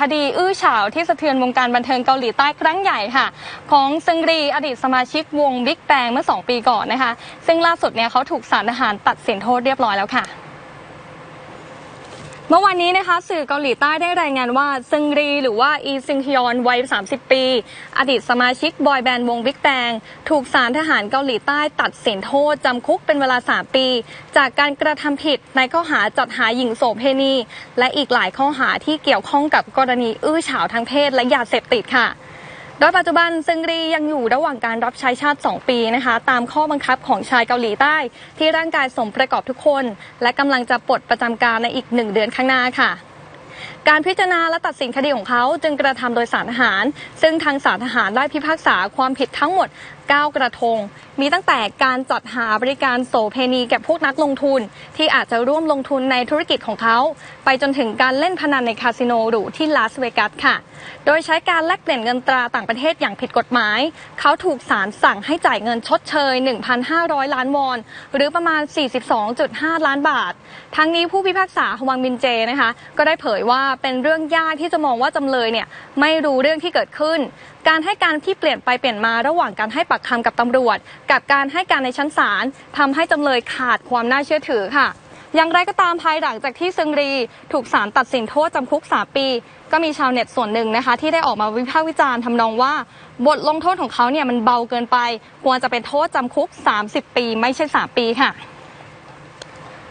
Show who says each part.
Speaker 1: คดีอื้อฉาวที่สะเทือนวงการบันเทิงเกาหลีใต้ครั้งใหญ่ค่ะ ของซึงรีอดีตสมาชิกวงบิ๊กแบงเมื่อ 2 ปีก่อนนะคะ ซึ่งล่าสุดเนี่ยเขาถูกศาลทหารตัดสินโทษเรียบร้อยแล้วค่ะ เมื่อวันนี้นะคะสื่อเกาหลีใต้ได้รายงานว่าซึงรีหรือว่าอีซึงฮยอนวัย 30 ปี อดีตสมาชิกบอยแบนด์วงบิ๊กแบงถูกศาลทหารเกาหลีใต้ตัดสินโทษจำคุกเป็นเวลา 3 ปี จากการกระทำผิดในข้อหาจัดหาหญิงโสเภณี และอีกหลายข้อหาที่เกี่ยวข้องกับกรณีอื้อฉาวทางเพศและยาเสพติดค่ะ โดยปัจจุบันซึงรียังอยู่ระหว่างการรับใช้ชาติ 2 ปีนะคะ ตามข้อบังคับของชายเกาหลีใต้ ที่ร่างกายสมประกอบทุกคน และกำลังจะปลดประจำการในอีกหนึ่งเดือนข้างหน้าค่ะ การพิจารณาและตัดสินคดีของเขาจึงกระทำโดยสารทหาร ซึ่งทางสารทหารได้พิพากษาความผิดทั้งหมด 9 กระทง มีตั้งแต่การจัดหาบริการโสเพณีแก่พวกนักลงทุน ที่อาจจะร่วมลงทุนในธุรกิจของเขา ไปจนถึงการเล่นพนันในคาสิโนหรูที่ลาสเวกัสค่ะ โดยใช้การแลกเปลี่ยนเงินตราต่างประเทศอย่างผิดกฎหมาย เขาถูกศาลสั่งให้จ่ายเงินชดเชย 1,500 ล้านวอน หรือประมาณ 42.5 ล้านบาท ทั้งนี้ผู้พิพากษาฮวังมินเจนะคะ ก็ได้เผยว่าเป็นเรื่องยากที่จะมองว่าจำเลยเนี่ยไม่รู้เรื่องที่เกิดขึ้น การให้การที่เปลี่ยนไปเปลี่ยนมาระหว่างการให้ปากคำกับตำรวจ กับการให้การในชั้นศาลทำให้จำเลยขาดความน่าเชื่อถือค่ะอย่างไรก็ตามภายหลังจากที่ซึงรีถูกศาลตัดสินโทษจำคุก 3 ปี ก็มีชาวเน็ตส่วนหนึ่งนะคะ ที่ได้ออกมาวิพากษ์วิจารณ์ทำนองว่า บทลงโทษของเขาเนี่ยมันเบาเกินไป ควรจะเป็นโทษจำคุก 30 ปี ไม่ใช่ 3 ปีค่ะ